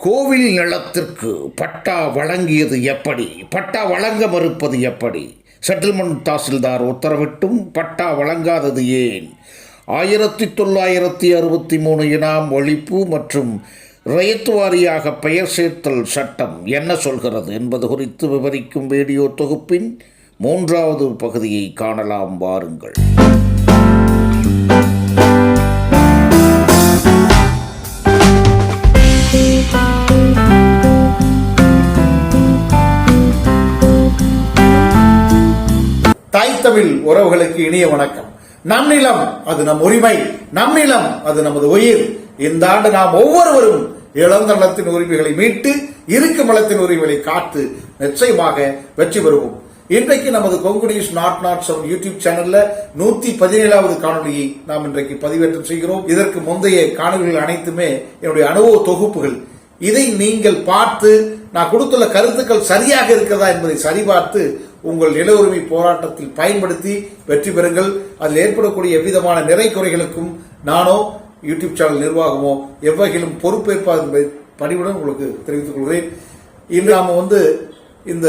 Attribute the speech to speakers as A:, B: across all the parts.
A: கோவில் நிலத்திற்கு பட்டா வழங்கியது எப்படி? பட்டா வழங்க மறுப்பது எப்படி? செட்டில்மெண்ட் தாசில்தார் உத்தரவிட்டும் பட்டா வழங்காதது ஏன்? ஆயிரத்தி தொள்ளாயிரத்தி அறுபத்தி மூணு இனாம் ஒழிப்பு மற்றும் ரயத் வாரியாக பெயர் சேர்த்தல் சட்டம் என்ன சொல்கிறது என்பது குறித்து விவரிக்கும் வீடியோ தொகுப்பின் மூன்றாவது பகுதியை காணலாம் வாருங்கள். தமிழ் உறவுகளுக்கு இனிய வணக்கம். நம் நிலம் அது நம் உரிமை நம் நிலம் அது நமது உயிர். இந்த ஆண்டு நாம் ஒவ்வொருவரும் இழந்த நலத்தின் உரிமைகளை மீட்டு இருக்கும் நலத்தின் உரிமைகளை காத்து நிச்சயமாக வெற்றி பெறுவோம். இன்றைக்கு நமது கொங்குடிஸ் நாட் நாட் சவுண்ட் யூடியூப் சேனல்ல நூத்தி பதினேழாவது காணொலியை நாம் இன்றைக்கு பதிவேற்றம் செய்கிறோம். இதற்கு முந்தைய காணொலிகள் அனைத்துமே என்னுடைய அனுபவ தொகுப்புகள். இதை நீங்கள் பார்த்து நான் கொடுத்துள்ள கருத்துக்கள் சரியாக இருக்கிறதா என்பதை சரிபார்த்து உங்கள் நில உரிமை போராட்டத்தில் பயன்படுத்தி வெற்றி பெறுங்கள். அதில் ஏற்படக்கூடிய எவ்விதமான நிறை குறைகளுக்கும் நானோ யூடியூப் சேனல் நிர்வாகமோ எவ்வகையிலும் பொறுப்பேற்பார் என்பதை பணிவுடன் உங்களுக்கு தெரிவித்துக் கொள்கிறேன். இன்று நாம வந்து இந்த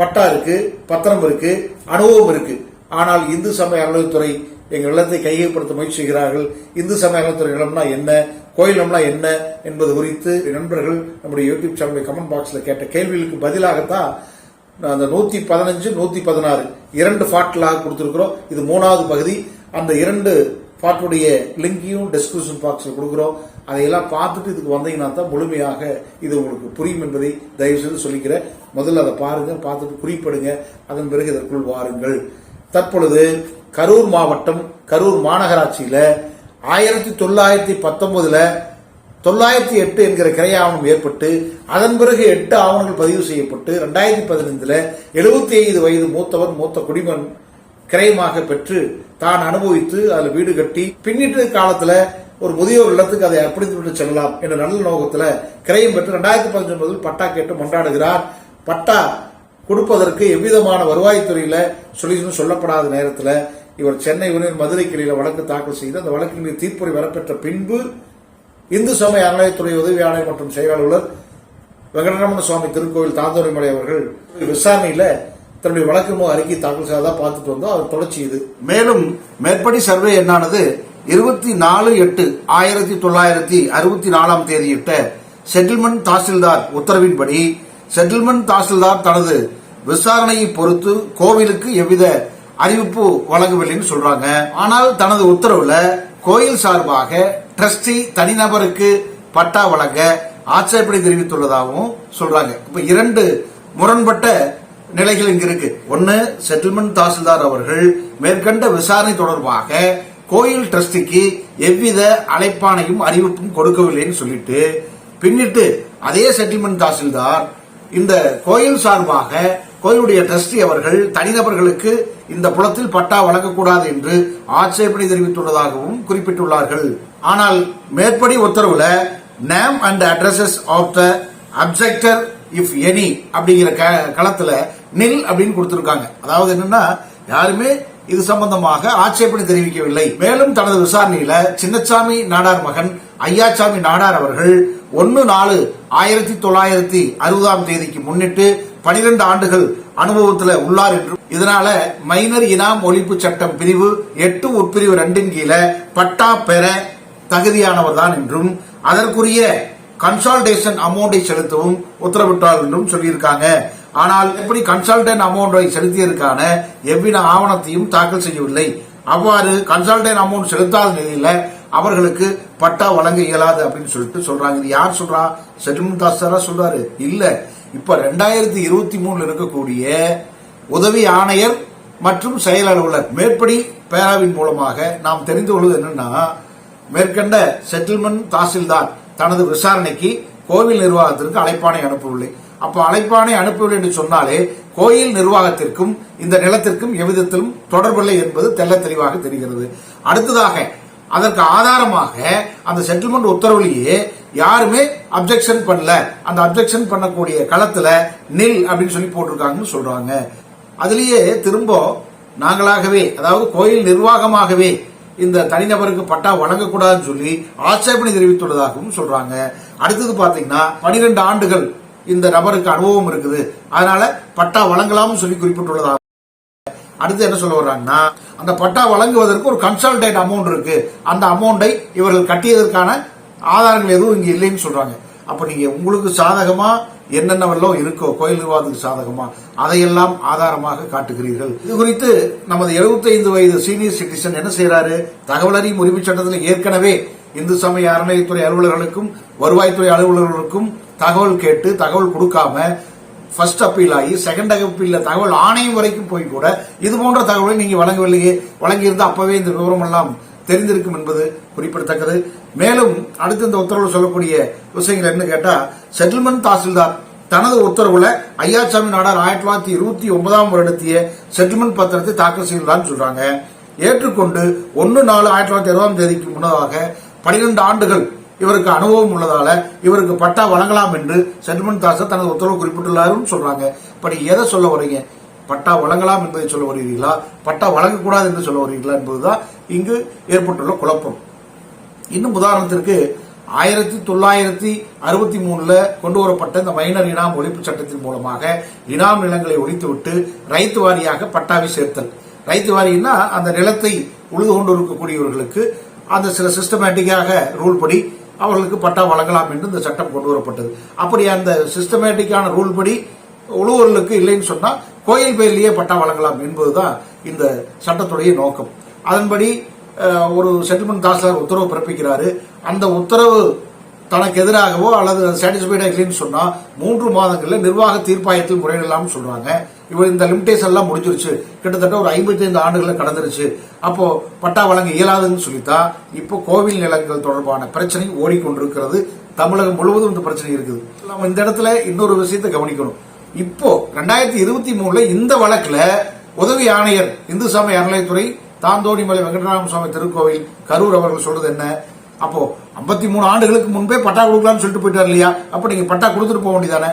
A: பட்டா இருக்கு பத்திரம் இருக்கு அனுபவம் இருக்கு. ஆனால் இந்து சமய அறநிலைத்துறை எங்கள் நிலத்தை கையகப்படுத்த முயற்சி செய்கிறார்கள். இந்து சமய அறநிலைத்துறை நிலம்னா என்ன கோயிலம்னா என்ன என்பது குறித்து நண்பர்கள் நம்முடைய யூடியூப் சேனல் கமெண்ட் பாக்ஸில் கேட்ட கேள்விகளுக்கு பதிலாகத்தான் அந்த நூத்தி பதினஞ்சு நூத்தி பதினாறு இரண்டு ஃபாட்டிலாக கொடுத்துருக்குறோம். இது மூணாவது பகுதி. அந்த இரண்டு பாட்டுடைய லிங்கையும் டெஸ்கிரிப்ஷன் பாக்ஸில் கொடுக்குறோம். அதையெல்லாம் பார்த்துட்டு இதுக்கு வந்தீங்கன்னா தான் முழுமையாக இது உங்களுக்கு புரியும் என்பதை தயவு செய்து சொல்லிக்கிறேன். முதல்ல அதை பாருங்க பார்த்துட்டு குறிப்பிடுங்க. அதன் பிறகு இதற்குள் வாருங்கள். தற்பொழுது கரூர் மாவட்டம் கரூர் மாநகராட்சியில் ஆயிரத்தி தொள்ளாயிரத்தி பத்தொன்பதுல தொள்ளாயிரத்தி எட்டு என்கிற கிரை ஆவணம் ஏற்பட்டு அதன் பிறகு எட்டு ஆவணங்கள் பதிவு செய்யப்பட்டு ரெண்டாயிரத்தி பதினைந்தில் எழுபத்தி ஐந்து வயது மூத்தவர் மூத்த குடிமன் கிரயமாக பெற்று தான் அனுபவித்து அதில் வீடு கட்டி பின்னிட்டு காலத்துல ஒரு முதியோர் இல்லத்துக்கு அதை அர்ப்பணித்து செல்லலாம் என்ற நல்ல நோக்கத்தில் கிரயம் பெற்று ரெண்டாயிரத்தி பதினொன்பதில் பட்டா கேட்டு மன்றாடுகிறார். பட்டா கொடுப்பதற்கு எவ்விதமான வருவாய்த்துறையில சொல்யூஷன் சொல்லப்படாத நேரத்தில் இவர் சென்னை யூனியன் மதுரை கிளையில் வழக்கு தாக்கல் செய்து அந்த வழக்கின் தீர்ப்புரை வரப்பெற்ற பின்பு இந்து சமய அறநிலையத்துறை உதவி ஆணையர் மற்றும் செயலாளர் வெங்கடரமண சுவாமி திருக்கோவில் தாந்தோரைமலை அவர்கள் விசாரணையில தன்னுடைய வழக்கு அறிக்கை தாக்கல் செய்ததா பார்த்துட்டு வந்தோம். அது தொடர்ச்சி இது. மேலும் மேற்படி சர்வே எண்ணானது இருபத்தி நாலு எட்டு ஆயிரத்தி தொள்ளாயிரத்தி அறுபத்தி நாலாம் தேதியிட்ட செட்டில்மெண்ட் தாசில்தார் உத்தரவின்படி செட்டில்மெண்ட் தாசில்தார் தனது விசாரணையை பொறுத்து கோவிலுக்கு எவ்வித அறிவிப்பு வழங்கவில்லைன்னு சொல்றாங்க. ஆனால் தனது உத்தரவுல கோயில் சார்பாக ட்ரஸ்டி தனிநபருக்கு பட்டா வழங்க ஆட்சேபனை தெரிவித்துள்ளதாகவும் சொல்றாங்க. இப்ப இரண்டு முரண்பட்ட நிலைகள் இங்க இருக்கு. ஒன்னு செட்டில்மெண்ட் தாசில்தார் அவர்கள் மேற்கண்ட விசாரணை தொடர்பாக கோயில் ட்ரஸ்டிக்கு எவ்வித அழைப்பானையும் அறிவிப்பும் கொடுக்கவில்லைன்னு சொல்லிட்டு பின்னிட்டு அதே செட்டில்மெண்ட் தாசில்தார் இந்த கோயில் சார்பாக கோயிலுடைய ட்ரஸ்டி அவர்கள் தனிநபர்களுக்கு இந்த புலத்தில் பட்டா வழங்கக்கூடாது என்று ஆட்சேபனை தெரிவித்துள்ளதாகவும் குறிப்பிட்டுள்ளார்கள். ஆனால் மேற்படி உத்தரவுல name and addresses of the objector if any அப்படிங்கிற க- களத்துல நில் அப்படின்னு கொடுத்திருக்காங்க. அதாவது என்னன்னா யாருமே இது சம்பந்தமாக ஆட்சேபனை தெரிவிக்கவில்லை. மேலும் தனது விசாரணையில சின்னசாமி நாடார் மகன் ஐயாச்சாமி நாடார் அவர்கள் ஒன்னு நாலு ஆயிரத்தி தொள்ளாயிரத்தி அறுபதாம் தேதிக்கு முன்னிட்டு பனிரெண்டு ஆண்டுகள் அனுபவத்தில் உள்ளார் என்றும் இதனால மைனர் இனாம் ஒழிப்பு சட்டம் பிரிவு எட்டு உட்பிரிவு ரெண்டின் கீழே பட்டா பெற தகுதியானவர் தான் என்றும் அதற்குரிய கன்சால்டேஷன் அமௌண்டை செலுத்தவும் உத்தரவிட்டார் என்றும் சொல்லியிருக்காங்க. ஆனால் எப்படி கன்சால்டன் அமௌண்டை செலுத்தியதற்கான எவ்வித ஆவணத்தையும் தாக்கல் செய்யவில்லை. அவ்வாறு கன்சல்டன் அமௌண்ட் செலுத்தாத நிலையில அவர்களுக்கு பட்டா வழங்க இயலாது அப்படின்னு சொல்லிட்டு சொல்றாங்க. இது யார் சொல்றா? செட்டில்மெண்ட் தாஸ்தாரா சொல்றாரு. இல்ல. இப்ப ரெண்டாயிரத்தி இருபத்தி மூணுல இருக்கக்கூடிய உதவி ஆணையர் மற்றும் செயல் அலுவலர் மேற்படி பேராவின் மூலமாக நாம் தெரிந்து கொள்வது என்னன்னா மேற்கண்ட செட்டில்மெண்ட் தாசில்தார் தனது விசாரணைக்கு கோவில் நிர்வாகத்திற்கு அழைப்பானை அனுப்பவில்லை. அப்போ அழைப்பானை அனுப்பவில்லை என்று சொன்னாலே கோயில் நிர்வாகத்திற்கும் இந்த நிலத்திற்கும் எவ்விதத்திலும் தொடர்பில்லை என்பது தெள்ள தெளிவாக தெரிகிறது. அடுத்ததாக அதற்கு ஆதாரமாக அந்த செட்டில்மெண்ட் உத்தரவுலேயே யாருமே அப்ஜெக்ஷன் பண்ணல. அந்த அப்செக்ஷன் பண்ணக்கூடிய களத்துல நில் அப்படின்னு சொல்லி போட்டிருக்காங்கன்னு சொல்றாங்க. அதுலேயே திரும்ப நாங்களாகவே அதாவது கோயில் நிர்வாகமாகவே இந்த தனிநபருக்கு பட்டா வழங்கக்கூடாதுன்னு சொல்லி ஆட்சேபனை தெரிவித்துள்ளதாகவும் சொல்றாங்க. அடுத்தது பாத்தீங்கன்னா பனிரெண்டு ஆண்டுகள் இந்த நபருக்கு அனுபவம் இருக்குது. அதனால பட்டா வழங்கலாம்னு சொல்லி குறிப்பிட்டுள்ளதாக. அடுத்து என்ன சொல்ல வர்றாங்கன்னா அந்த பட்டா வழங்குவதற்கு ஒரு கன்சல்டேட் அமௌண்ட் இருக்கு. அந்த அமௌண்டை இவர்கள் கட்டியதற்கான ஆதாரங்கள் எதுவும் இங்க இல்லைன்னு சொல்றாங்க. அப்ப நீங்க உங்களுக்கு சாதகமா என்னென்னவெல்லாம் இருக்கோ கோயில் நிர்வாகத்துக்கு சாதகமா அதையெல்லாம் ஆதாரமாக காட்டுகிறீர்கள். இது குறித்து நமது 75 வயது சீனியர் சிட்டிசன் என்ன செய்யறாரு தகவல் அறியும் உரிமைச் சட்டத்தில் ஏற்கனவே இந்து சமய அறநிலையத்துறை அலுவலர்களுக்கும் வருவாய்த்துறை அலுவலர்களுக்கும் தகவல் கேட்டு தகவல் கொடுக்காம ஃபர்ஸ்ட் அப்பீல் ஆகி செகண்ட் அப்பீல்ல தகவல் ஆணையம் வரைக்கும் போய் கூட இது போன்ற தகவலை நீங்க வழங்கவில்லையே. வழங்கியிருந்தா அப்பவே இந்த விவரம் எல்லாம் தெரிந்திருக்கும் என்பது குறிப்பிடத்தக்கது. மேலும் அடுத்து இந்த உத்தரவு சொல்லக்கூடிய விஷயங்கள் என்ன கேட்டா செட்டில்மெண்ட் தாசில்தார் தனது உத்தரவுல ஐயாசாமி நாடார் ஆயிரத்தி தொள்ளாயிரத்தி இருபத்தி ஒன்பதாம் வருடத்திய செட்டில்மெண்ட் பத்திரத்தை தாக்கல் செய்யலாம்னு சொல்றாங்க. ஏற்றுக்கொண்டு ஒன்னு நாலு ஆயிரத்தி தொள்ளாயிரத்தி இருபதாம் தேதிக்கு முன்னதாக பனிரெண்டு ஆண்டுகள் இவருக்கு அனுபவம் உள்ளதால இவருக்கு பட்டா வழங்கலாம் என்று செட்டில்மெண்ட் தாசர் தனது உத்தரவு குறிப்பிட்டுள்ளாருன்னு சொல்றாங்க. இப்படி எதை சொல்ல வரீங்க பட்டா வழங்கலாம் என்பதை சொல்ல வருகிறீர்களா பட்டா வழங்கக்கூடாது என்று சொல்ல வருகிறீர்களா என்பதுதான் இங்கு ஏற்பட்டுள்ள குழப்பம். இன்னும் உதாரணத்திற்கு ஆயிரத்தி தொள்ளாயிரத்தி அறுபத்தி மூணுல கொண்டு வரப்பட்ட இந்த மைனர் இனாம் ஒழிப்பு சட்டத்தின் மூலமாக இனாம் நிலங்களை ஒழித்துவிட்டு ரைத்து வாரியாக பட்டாவை சேர்த்தல். ரைத்து வாரின்னா அந்த நிலத்தை உழுது கொண்டு இருக்கக்கூடியவர்களுக்கு அந்த சில சிஸ்டமேட்டிக்காக ரூல் படி அவர்களுக்கு பட்டா வழங்கலாம் என்று இந்த சட்டம் கொண்டு வரப்பட்டது. அப்படி அந்த சிஸ்டமேட்டிக்கான ரூல் படி உழுவர்களுக்கு இல்லைன்னு சொன்னா கோயில் பெயர்லேயே பட்டா வழங்கலாம் என்பதுதான் இந்த சட்டத்துடைய நோக்கம். அதன்படி ஒரு செட்டில்மெண்ட் தாசில்தார் உத்தரவு பிறப்பிக்கிறாரு. அந்த உத்தரவு தனக்கு எதிராகவோ அல்லது சாட்டிஸ்ஃபைடாக இல்லைன்னு சொன்னால் மூன்று மாதங்களில் நிர்வாக தீர்ப்பாயத்தில் முறையிடலாம்னு சொல்கிறாங்க இவர் இந்த லிமிடேஷன் எல்லாம் முடிஞ்சிருச்சு. கிட்டத்தட்ட ஒரு 55 ஆண்டுகளை கடந்துருச்சு. அப்போ பட்டா வழங்க இயலாதுன்னு சொல்லித்தான் இப்போ கோவில் நிலங்கள் தொடர்பான பிரச்சனை ஓடிக்கொண்டிருக்கிறது. தமிழகம் முழுவதும் இந்த பிரச்சனை இருக்குது. நம்ம இந்த இடத்துல இன்னொரு விஷயத்தை கவனிக்கணும். இப்போ ரெண்டாயிரத்தி இருபத்தி மூணுல இந்த வழக்குல உதவி ஆணையர் இந்து சமய அறநிலையத்துறை தாந்தோணிமலை வெங்கடராம சுவாமி திருக்கோவில் கரூர் அவர்கள் சொல்றது என்ன? அப்போ 53 மூணு ஆண்டுகளுக்கு முன்பே பட்டா கொடுக்கலாம்னு சொல்லிட்டு போயிட்டார் இல்லையா? அப்ப நீங்க பட்டா கொடுத்துட்டு போக வேண்டியதானே?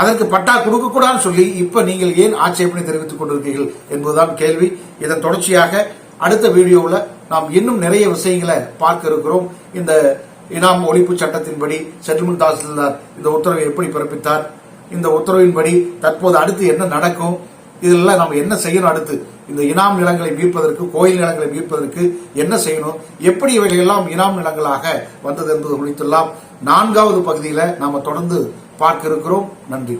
A: அதற்கு பட்டா கொடுக்க கூடாதுன்னு சொல்லி இப்ப நீங்கள் ஏன் ஆட்சேபனை தெரிவித்துக் கொண்டிருக்கீர்கள் என்பதுதான் கேள்வி. இதன் தொடர்ச்சியாக அடுத்த வீடியோவில் நாம் இன்னும் நிறைய விஷயங்களை பார்க்க இருக்கிறோம். இந்த இனாம் ஒழிப்பு சட்டத்தின்படி செட்டில்மெண்ட் தாசில்தார் இந்த உத்தரவை எப்படி பிறப்பித்தார்? இந்த உத்தரவின்படி தற்போது அடுத்து என்ன நடக்கும்? இதெல்லாம் நம்ம என்ன செய்யணும் அடுத்து? இந்த இனாம் நிலங்களை மீட்பதற்கு கோயில் நிலங்களை மீட்பதற்கு என்ன செய்யணும்? எப்படி இவைகளெல்லாம் இனாம் நிலங்களாக வந்தது என்பது குறித்தெல்லாம் நான்காவது பகுதியில் நாம் தொடர்ந்து பார்க்க இருக்கிறோம். நன்றி.